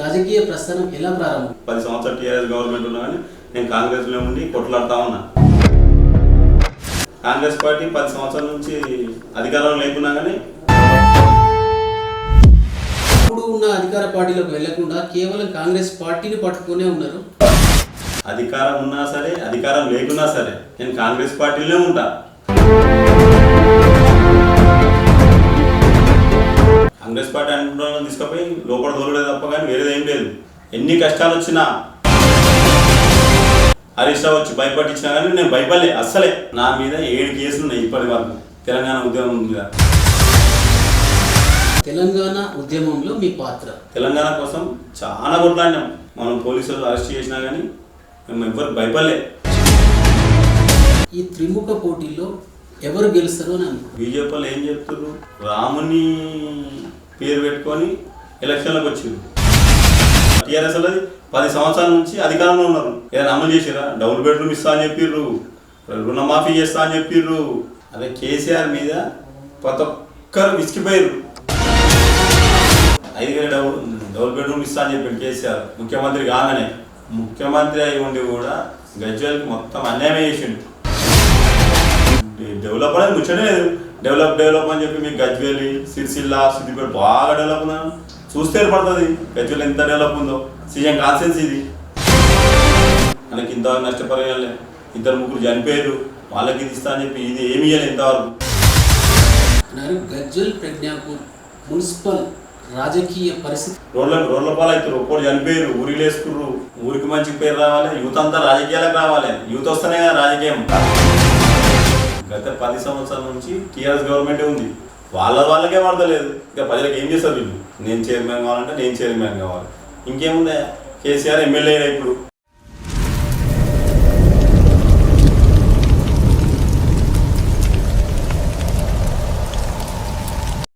రాజకీయ ప్రస్థానం ఎలా ప్రారంభం? పది సంవత్సరాలు టీఆర్ఎస్ గవర్నమెంట్ ఉన్నా కానీ నేను కాంగ్రెస్లో ఉండి కొట్లాడుతా ఉన్నా. కాంగ్రెస్ పార్టీ పది సంవత్సరాల నుంచి అధికారంలో లేకున్నా కానీ ఇప్పుడు ఉన్న అధికార పార్టీలోకి వెళ్ళకుండా కేవలం కాంగ్రెస్ పార్టీని పట్టుకునే ఉన్నారు. అధికారం ఉన్నా సరే అధికారం లేకున్నా సరే నేను కాంగ్రెస్ పార్టీలోనే ఉంటా. తీసుకుపోయి లోపల దూరడే తప్ప కానీ వేరేది ఏం లేదు. ఎన్ని కష్టాలు వచ్చినా హరీష్ రావు వచ్చి భయపట్టించినా కానీ నేను భయపడలే అస్సలే. నా మీద ఏడు కేసులు ఉన్నాయి ఇప్పటి వరకు. తెలంగాణ ఉద్యమం మీద. తెలంగాణ ఉద్యమంలో మీ పాత్ర? తెలంగాణ కోసం చాలా కొట్లాడినాం. మనం పోలీసులు అరెస్ట్ చేసినా కానీ మేము ఎవ్వరు భయపడలే. ఈ త్రిముఖ పోటీలో ఎవరు గెలుస్తారు అని అనుకో ఏం చెప్తున్నారు రాముని పేరు పెట్టుకొని ఎలక్షన్లకు వచ్చింది. టీఆర్ఎస్ అనేది పది సంవత్సరాల నుంచి అధికారంలో ఉన్నారు. ఏదైనా అమలు చేసిరా డబుల్ బెడ్రూమ్ ఇస్తా అని చెప్పిర్రు. రుణమాఫీ చేస్తా అని చెప్పిర్రు. అదే కేసీఆర్ మీద ప్రతి ఒక్కరు విసిగిపోయారు ఐదు వేల డబుల్ డబుల్ బెడ్రూమ్ ఇస్తా అని చెప్పిండు కేసీఆర్. ముఖ్యమంత్రి కాగానే ముఖ్యమంత్రి అయి ఉండి కూడా గజ్వేల్కి మొత్తం అన్యాయం చేసిండు. డెవలప్ అనేది ముచ్చటే లేదు డెవలప్ డెవలప్ అని చెప్పి మీకు గజ్వేలి సిరిసిల్ల సిద్దిపేట బాగా డెవలప్ ఉన్నాను చూస్తే పడుతుంది గజ్వేల్ ఎంత డెవలప్ ఉందో. సీఎం కాన్సెన్స్ ఇది. మనకి ఇంతవరకు నష్టపరిహాలే ఇద్దరు ముగ్గురు చనిపోయారు. వాళ్ళకి ఇది ఇస్తా అని చెప్పి ఇది ఏమి ఇవ్వాలి ఇంతవరకు. అన్నారు గజ్వల్ ప్రజ్ఞాపూర్ మున్సిపల్ రాజకీయ పరిస్థితి. రోడ్ల రోడ్ల పాలు అవుతారు ఒక్కడు చనిపోయారు. ఊరికి లేసుకుర్రు. ఊరికి మంచి పేరు రావాలి. యూత్ అంతా రాజకీయాలకు రావాలి. యూత్ వస్తేనే కదా రాజకీయం. గత పది సంవత్సరాల నుంచి టీఆర్ఎస్ గవర్నమెంటే ఉంది. వాళ్ళ వాళ్ళకే వాడతలేదు. ఇక ప్రజలకు ఏం చేస్తారు వీళ్ళు? నేను చైర్మన్ కావాలంటే నేను చైర్మన్ కావాలి. ఇంకేముంది? కేసీఆర్ ఎమ్మెల్యే ఇప్పుడు.